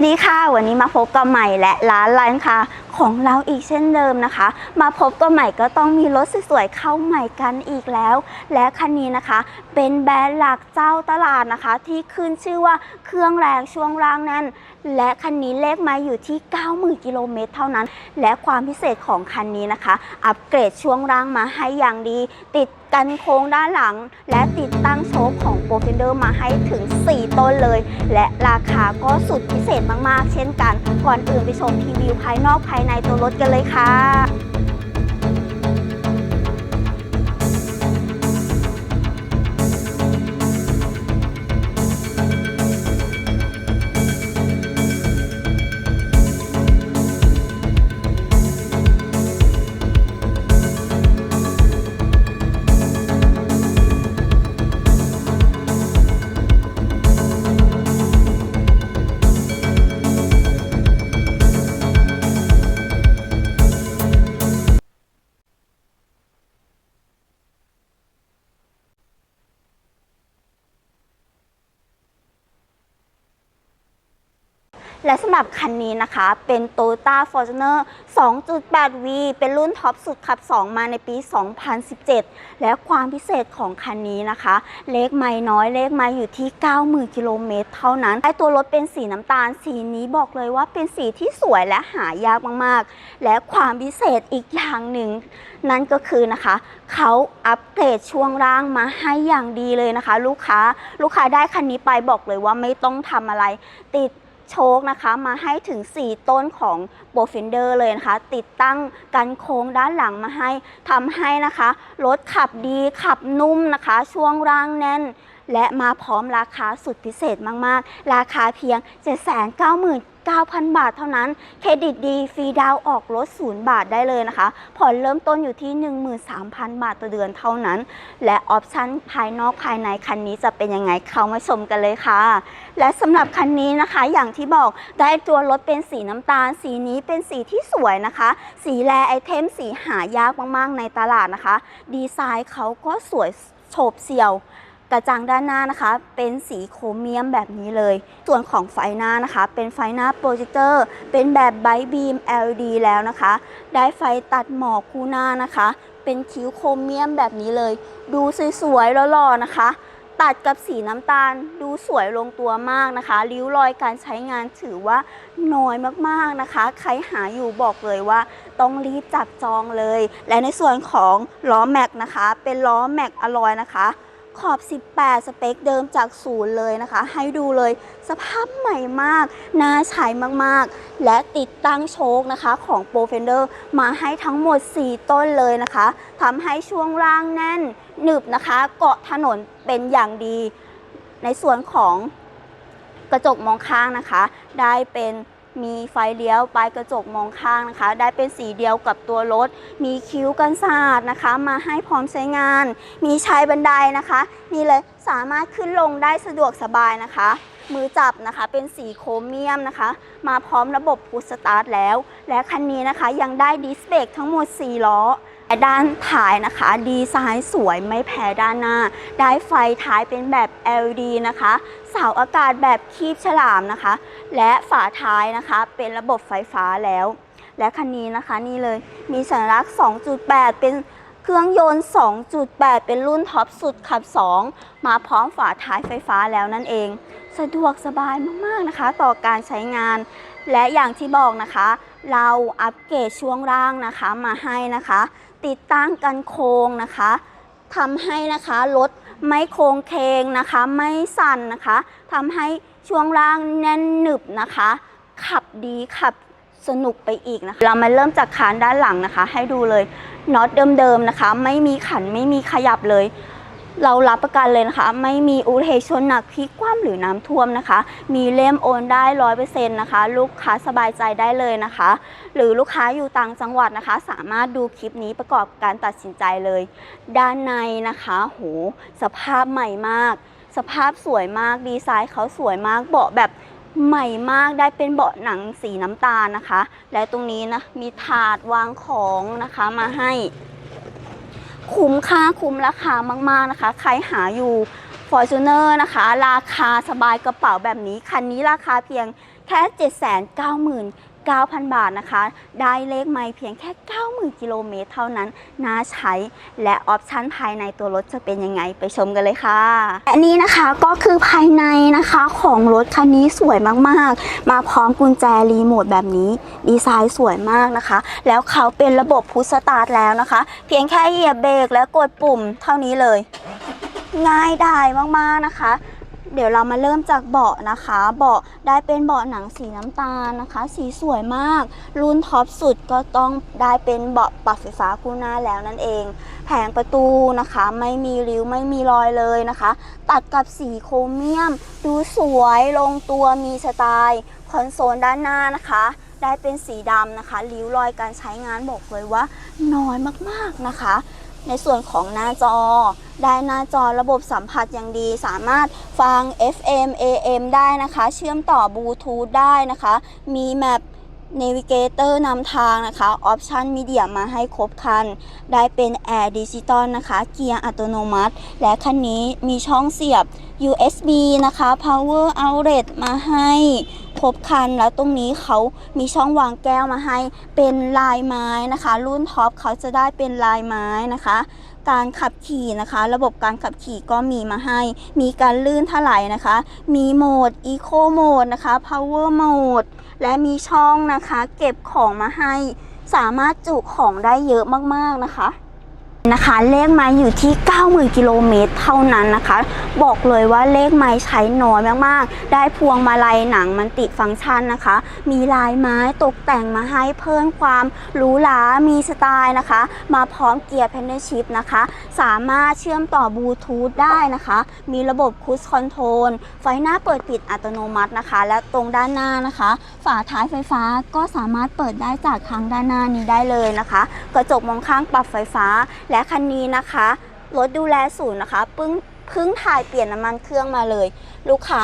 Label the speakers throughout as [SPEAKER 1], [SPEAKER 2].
[SPEAKER 1] วัสดีค่ะ วันนี้มาพบกับใหม่และร้านร้านค้าของเราอีกเช่นเดิมนะคะ มาพบกับใหม่ก็ต้องมีรถสวยๆเข้าใหม่กันอีกแล้ว และคันนี้นะคะ เป็นแบรนด์หลักเจ้าตลาดนะคะ ที่ขึ้นชื่อว่าเครื่องแรงช่วงล่างแน่นและคันนี้เลขมาอยู่ที่ 90,000 กิโลเมตรเท่านั้น และความพิเศษของคันนี้นะคะ อัปเกรดช่วงล่างมาให้อย่างดี ติดกันโค้งด้านหลัง และติดตั้งโชคของโปรเฟนเดอร์มาให้ถึง 4 ต้นเลย และราคาก็สุดพิเศษมากๆ เช่นกัน ก่อนอื่นไปชมทีวิวภายนอกภายในตัวรถกันเลยค่ะ และสำหรับคันนี้นะคะเป็น Toyota Fortuner 2.8V เป็นรุ่นท็อปสุดขับ 2 มาในปี 2017 และความพิเศษของคันนี้นะคะ เลขไม่น้อยเลขไม่อยู่ที่ 90,000 กิโลเมตรเท่านั้นไอตัวรถเป็นสีน้ำตาล สีนี้บอกเลยว่าเป็นสีที่สวยและหายากมากๆ และความพิเศษอีกอย่างหนึ่ง นั่นก็คือนะคะเขาอัปเกรดช่วงล่างมาให้อย่างดีเลยนะคะ ลูกค้าลูกค้าได้คันนี้ไปบอกเลยว่าไม่ต้องทำอะไรติด โชคนะคะมาให้ถึง 4 ต้นของโบฟินเดอร์เลยนะคะ ติดตั้งกันโค้งด้านหลังมาให้ทำให้นะคะรถขับดีขับนุ่มนะคะ ช่วงร่างแน่น และมาพร้อมราคาสุดพิเศษมาก ๆ ราคาเพียง 9,000 บาทเท่านั้น เครดิตดีฟรีดาวออกรถ0บาทได้เลยนะคะ ผ่อนเริ่มต้นอยู่ที่ 13,000 บาทต่อเดือนเท่านั้น และออปชั่นภายนอกภายในคันนี้จะเป็นยังไงเข้ามาชมกันเลยค่ะ และสำหรับคันนี้นะคะอย่างที่บอกได้ตัวรถเป็นสีน้ำตาล สีนี้เป็นสีที่สวยนะคะ สีแลไอเทมสีหายากมากๆในตลาดนะคะ ดีไซน์เขาก็สวยโฉบเฉี่ยว กระจังด้านหน้านะคะ เป็นสีโครเมียมแบบนี้เลย ส่วนของไฟหน้านะคะ เป็นไฟหน้าโปรเจคเตอร์ เป็นแบบไบบีม LED แล้วนะคะ ได้ไฟตัดหมอกคู่หน้านะคะ เป็นคิ้วโครเมียมแบบนี้เลย ดูสวยๆหล่อๆนะคะ ตัดกับสีน้ำตาล ดูสวยลงตัวมากนะคะ ริ้วรอยการใช้งานถือว่าน้อยมากๆนะคะ ใครหาอยู่บอกเลยว่าต้องรีบจับจองเลย และในส่วนของล้อแม็กนะคะ เป็นล้อแม็กอลอยนะคะ ขอบ 18 สเปคเดิมจากศูนย์เลยนะคะ ให้ดูเลยสภาพใหม่มาก น่าใช้มากๆ และติดตั้งโชคนะคะของ p r o f e n d e r มาให้ทั้งหมด 4 ต้นเลยนะคะทำให้ช่วงล่างแน่นหนึบนะคะ เกาะถนนเป็นอย่างดี ในส่วนของกระจกมองข้างนะคะ ได้เป็น มีไฟเลี้ยวปลายกระจกมองข้างนะคะ ได้เป็นสีเดียวกับตัวรถ มีคิ้วกันสาสตร์นะคะ มาให้พร้อมใช้งาน มีชายบันไดนะคะ นี่เลยสามารถขึ้นลงได้สะดวกสบายนะคะ มือจับนะคะเป็นสีโครเมียมนะคะ มาพร้อมระบบพุชสตาร์ทแล้ว และคันนี้นะคะยังได้ดิสเบรกทั้งหมด 4 ล้อ ด้านท้ายนะคะ ดีไซน์สวยไม่แพ้ด้านหน้า ได้ไฟท้ายเป็นแบบ LED นะคะ เสาอากาศแบบคีบฉลามนะคะ และฝาท้ายนะคะเป็นระบบไฟฟ้าแล้ว และคันนี้นะคะนี่เลยมีสัญลักษณ์ 2.8 เป็นเครื่องยนต์ 2.8 เป็นรุ่นท็อปสุดขับ 2 มาพร้อมฝาท้ายไฟฟ้าแล้วนั่นเอง สะดวกสบายมากๆนะคะ ต่อการใช้งาน และอย่างที่บอกนะคะ เราอัปเกรดช่วงล่างนะคะมาให้นะคะ ติดตั้งกันโค้งนะคะทำให้นะคะรถไม่โค้งเคงนะคะ ไม่สั่นนะคะทำให้ช่วงล่างแน่นหนึบนะคะ ขับดีขับสนุกไปอีกนะคะเรามาเริ่มจากคานด้านหลังนะคะ ให้ดูเลยน็อตเดิมๆนะคะ ไม่มีขันไม่มีขยับเลย เรารับประกันเลยนะคะ ไม่มีอุบัติเหตุชนหนักพลิกคว่ำหรือน้ำท่วมนะคะ มีเล่มโอนได้ร้อยเปอร์เซ็นต์นะคะ ลูกค้าสบายใจได้เลยนะคะ หรือลูกค้าอยู่ต่างจังหวัดนะคะ สามารถดูคลิปนี้ประกอบการตัดสินใจเลย ด้านในนะคะโหสภาพใหม่มาก สภาพสวยมากดีไซน์เขาสวยมากเบาะแบบใหม่มากได้เป็นเบาะหนังสีน้ำตาลนะคะ และตรงนี้นะมีถาดวางของนะคะมาให้ คุ้มค่าคุ้มราคามากๆนะคะ ใครหาอยู่ Fortuner นะคะ ราคาสบายกระเป๋าแบบนี้ คันนี้ราคาเพียงแค่ 9,000 บาทนะคะ ได้เลขไม่เพียงแค่ 90,000 กิโลเมตรเท่านั้นน่าใช้ และออปชันภายในตัวรถจะเป็นยังไงไปชมกันเลยค่ะและนี่นะคะก็คือภายในนะคะของรถคันนี้สวยมากๆ มาพร้อมกุญแจรีโมทแบบนี้ดีไซน์สวยมากนะคะ แล้วเขาเป็นระบบพุชสตาร์ทแล้วนะคะ เพียงแค่เหยียบเบรกและกดปุ่มเท่านี้เลย ง่ายดายมากๆนะคะ เดี๋ยวเรามาเริ่มจากเบาะนะคะ เบาะได้เป็นเบาะหนังสีน้ำตาลนะคะ สีสวยมาก รุ่นท็อปสุดก็ต้องได้เป็นเบาะปรับไฟฟ้าคู่หน้าแล้วนั่นเอง แผงประตูนะคะ ไม่มีริ้วไม่มีรอยเลยนะคะ ตัดกับสีโครเมียม ดูสวยลงตัวมีสไตล์คอนโซลด้านหน้านะคะ ได้เป็นสีดำนะคะริ้วรอยการใช้งานบอกเลยว่าน้อยมากๆนะคะ ในส่วนของหน้าจอ ได้หน้าจอระบบสัมผัสอย่างดี สามารถฟัง FM AM ได้นะคะ เชื่อมต่อบลูทูธได้นะคะ มีแมป Navigator นำทางนะคะออปชันมีเดียมาให้ครบคัน ได้เป็น Air Digital นะคะ เกียร์อัตโนมัติ และคันนี้มีช่องเสียบ USB นะคะ Power Outlet มาให้ ครบคันแล้วตรงนี้เขามีช่องวางแก้วมาให้เป็นลายไม้นะคะ รุ่นท็อปเขาจะได้เป็นลายไม้นะคะ การขับขี่นะคะ ระบบการขับขี่ก็มีมาให้ มีการลื่นถลายนะคะ มีโหมด Eco Mode นะคะ Power Mode และมีช่องนะคะ เก็บของมาให้ สามารถจุของได้เยอะมากๆนะคะ นะคะเลขไม้อยู่ที่ 90,000กิโลเมตรเท่านั้นนะคะ บอกเลยว่าเลขไม้ใช้น้อยมากๆ ได้พวงมาลัยหนังมันติฟังก์ชันนะคะ มีลายไม้ตกแต่งมาให้เพิ่มความหรูหรา มีสไตล์นะคะ มาพร้อมเกียร์เพนเนชิพนะคะ สามารถเชื่อมต่อบลูทูธได้นะคะ มีระบบคูสคอนโทรลไฟหน้าเปิดปิดอัตโนมัตินะคะ และตรงด้านหน้านะคะ ฝาท้ายไฟฟ้าก็สามารถเปิดได้จากทางด้านหน้านี้ได้เลยนะคะ กระจกมองข้างปรับไฟฟ้าและคันนี้นะคะรถดูแลศูนย์นะคะเพิ่งเพิ่งถ่ายเปลี่ยนน้ำมันเครื่องมาเลย ลูกค้า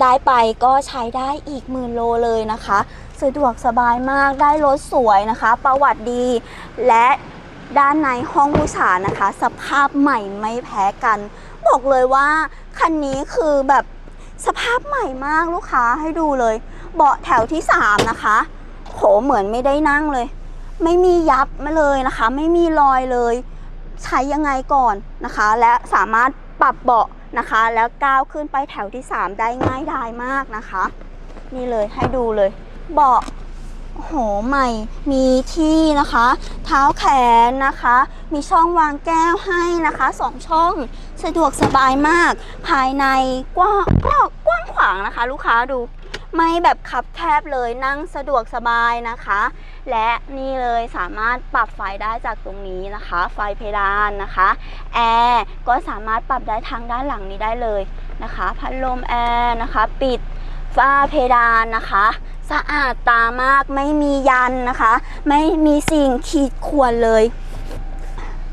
[SPEAKER 1] ได้ไปก็ใช้ได้อีกหมื่นโลเลยนะคะ สะดวกสบายมากได้รถสวยนะคะ ประวัติดีและด้านในห้องผู้โดยสานะคะ สภาพใหม่ไม่แพ้กัน บอกเลยว่าคันนี้คือแบบสภาพใหม่มากลูกค้าให้ดูเลย เบาะแถวที่ 3 นะคะ โหเหมือนไม่ได้นั่งเลย ไม่มียับมาเลยนะคะ ไม่มีรอยเลย ใช้ยังไงก่อนนะคะ และสามารถปรับเบาะนะคะ แล้วก้าวขึ้นไปแถวที่ 3 ได้ง่ายดายมากนะคะ นี่เลยให้ดูเลย เบาะโหใหม่มีที่นะคะ เท้าแขนนะคะ มีช่องวางแก้วให้นะคะสองช่องสะดวกสบายมาก ภายในกว้างกว้างกว้างขวางนะคะ ลูกค้าดู ไม่แบบคับแคบเลยนั่งสะดวกสบายนะคะ และนี่เลยสามารถปรับไฟได้จากตรงนี้นะคะ ไฟเพดานนะคะแอร์ก็สามารถปรับได้ทางด้านหลังนี้ได้เลยนะคะพัดลมแอร์นะคะ ปิดฝ้าเพดานนะคะ สะอาดตามากไม่มียันนะคะ ไม่มีสิ่งขีดข่วนเลย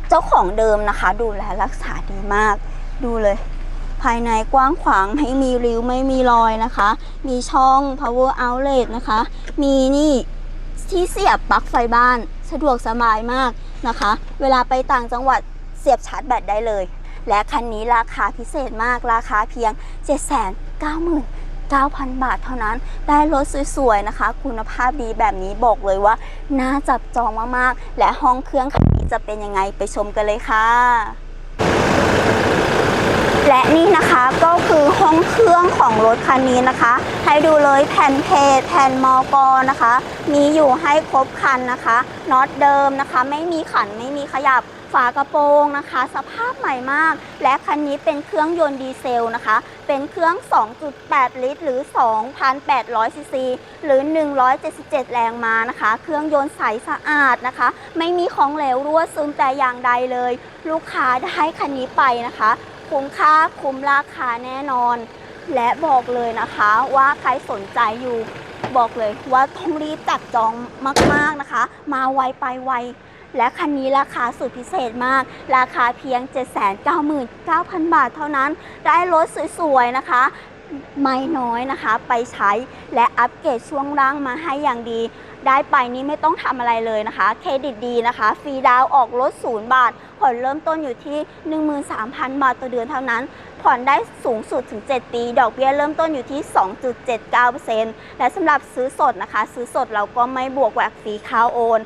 [SPEAKER 1] เจ้าของเดิมนะคะ ดูแลรักษาดีมากดูเลย ภายในกว้างขวางไม่มีริ้วไม่มีรอยนะคะ มีช่อง power outlet นะคะ มีนี่ที่เสียบปลั๊กไฟบ้านสะดวกสบายมากนะคะ เวลาไปต่างจังหวัดเสียบชาร์จแบตได้เลย และคันนี้ราคาพิเศษมากราคาเพียง 799,000 บาทเท่านั้น ได้รถสวยๆ นะคะ คุณภาพดีแบบนี้บอกเลยว่า น่าจับจองมากๆ และห้องเครื่องคันนี้จะเป็นยังไงไปชมกันเลยค่ะ และนี่นะคะก็คือห้องเค รื่องของรถคันนี้นะคะ ให้ดูเลยแผ่นเพจแผ่นมอกอนะคะ มีอยู่ให้ครบคันนะคะน็อตเดิมนะคะ ไม่มีขันไม่มีขยับฝากระโปรงนะคะ สภาพใหม่มาก และคันนี้เป็นเครื่องยนต์ดีเซลนะคะ เป็นเครื่อง 2.8 ลิตร หรือ 2,800 ซีซี หรือ 177 แรงม้านะคะ เครื่องยนต์ใสสะอาดนะคะ ไม่มีของเหลวรั่วซึมแต่อย่างใดเลย ลูกค้าได้คันนี้ไปนะคะ คุ้มค่าคุ้มราคาแน่นอน และบอกเลยนะคะว่าใครสนใจอยู่บอกเลยว่าต้องรีบจับจองมาก ๆนะคะ มาไวไปไว และคันนี้ราคาสุดพิเศษมาก ราคาเพียง 799,000 บาทเท่านั้น ได้รถสวยๆนะคะ ไม่น้อยนะคะ ไปใช้และอัปเกรดช่วงล่างมาให้อย่างดี ได้ไปนี้ไม่ต้องทำอะไรเลยนะคะ เครดิตดีนะคะ ฟรีดาวน์ออกรถศูนย์บาท ผ่อนเริ่มต้นอยู่ที่ 13,000 บาทต่อเดือนเท่านั้น ผ่อนได้สูงสุดถึง 7 ปี ดอกเบี้ยเริ่มต้นอยู่ที่ 2.79%และสำหรับซื้อสดนะคะ ซื้อสดเราก็ไม่บวกแหวกฟรีค่าโอน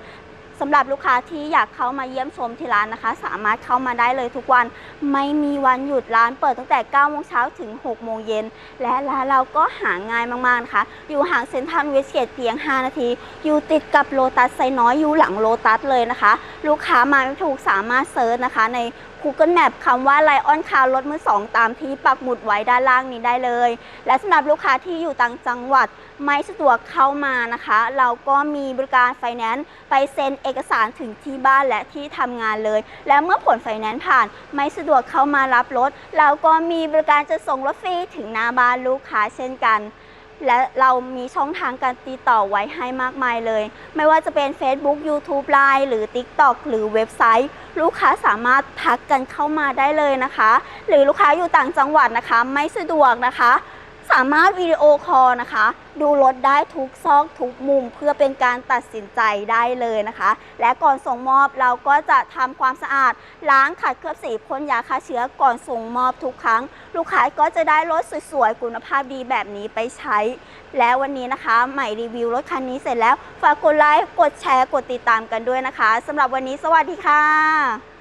[SPEAKER 1] สำหรับลูกค้าที่อยากเข้ามาเยี่ยมชมที่ร้านนะคะ สามารถเข้ามาได้เลยทุกวันไม่มีวันหยุดร้านเปิดตั้งแต่9โมงเช้าถึง6โมงเย็นและร้านเราก็หาง่ายมากๆนะคะ อยู่ห่างเซ็นทรัลเวสเกตเพียง 5 นาที อยู่ติดกับโลตัสไซน้อยอยู่หลังโลตัสเลยนะคะ ลูกค้ามาไม่ถูกสามารถเซิร์ชนะคะ ใน Google Map คำว่าไลออนคาร์รถมือสองตามที่ปักหมุดไว้ด้านล่างนี้ได้เลย และสำหรับลูกค้าที่อยู่ต่างจังหวัดไม่สะดวกเข้ามานะคะ เราก็มีบริการไฟแนนซ์ไปเซ็นเอกสารถึงที่บ้านและที่ทำงานเลย และเมื่อผลไฟแนนซ์ผ่าน ไม่สะดวกเข้ามารับรถ เราก็มีบริการจะส่งรถฟรีถึงหน้าบ้านลูกค้าเช่นกันและเรามีช่องทางการติดต่อไว้ให้มากมายเลย ไม่ว่าจะเป็น Facebook YouTube Line หรือ TikTok หรือเว็บไซต์ ลูกค้าสามารถทักกันเข้ามาได้เลยนะคะ หรือลูกค้าอยู่ต่างจังหวัดนะคะ ไม่สะดวกนะคะ สามารถวิดีโอคอลนะคะ ดูรถได้ทุกซอกทุกมุมเพื่อเป็นการตัดสินใจได้เลยนะคะ และก่อนส่งมอบเราก็จะทำความสะอาด ล้างขัดเคลือบสีพ่นยาฆ่าเชื้อก่อนส่งมอบทุกครั้ง ลูกค้าก็จะได้รถสวยๆ คุณภาพดีแบบนี้ไปใช้ และวันนี้นะคะ ใหม่รีวิวรถคันนี้เสร็จแล้ว ฝากกดไลค์กดแชร์กดติดตามกันด้วยนะคะสำหรับวันนี้สวัสดีค่ะ